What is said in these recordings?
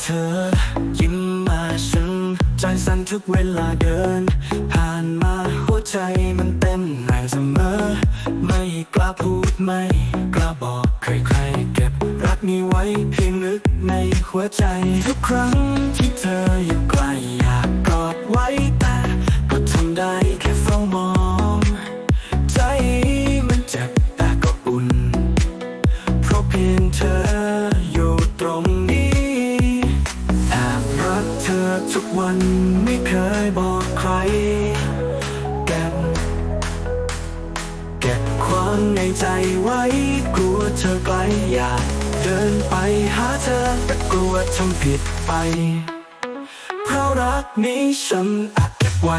เธอยิ้มมาฉันใจสั่นทุกเวลาเดิน ผ่านมาหัวใจมันเต็มแรงเสมอ ไม่กล้าพูดไม่กล้าบอกใครๆเก็บรักนี้ไว้เพียงลึกในหัวใจทุกครั้งที่เธออยู่ เก็บเก็บความในใจไว้ กลัวเธอไกลอยากเดินไปหาเธอแต่กลัวทำผิดไป เพราะรักนี้ฉันอัดเก็บไว้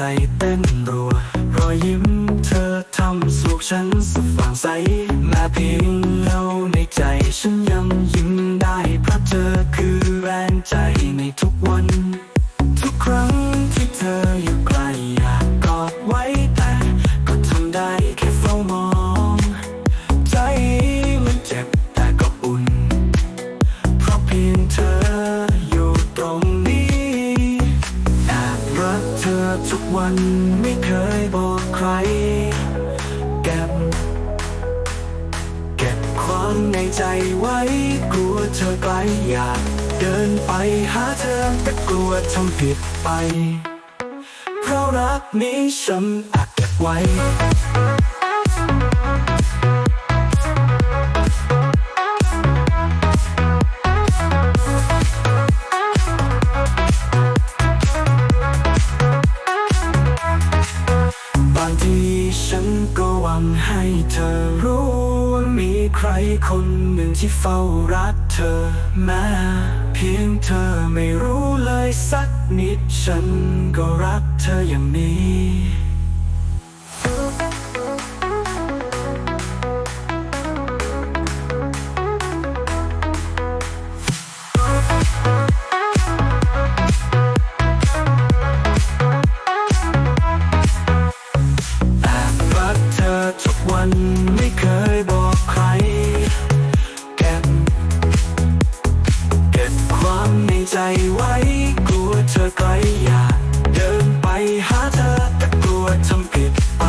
ใจเต้นรัว รอยยิ้มเธอทำสุขฉันสว่างใสแม้เพียงเงาในใจฉันยังยิ้มได้เพราะเธอคือแรงใจในทุกวัน ทุกครั้งที่เธออยู่ใกล้ กเธอทุกวันไม่เคยบอกใคร เก็บ เก็บความในใจไว้ กลัวเธอไกลอยากเดินไปหาเธอแต่กลัวทำผิดไป เพราะรักนี้ฉันอัดเก็บไว้ ฉันก็หวังให้เธอรู้ว่ามีใครคนหนึ่งที่เฝ้ารักเธอแม้เพียงเธอไม่รู้เลยสักนิดฉันก็รัก วันไม่เคยบอกใคร เก็บ เก็บความในใจไว้ กลัวเธอไกลอยากเดินไปหาเธอแต่กลัวทำผิดไป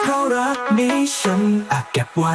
เพราะรักนี้ฉันอาจเก็บไว้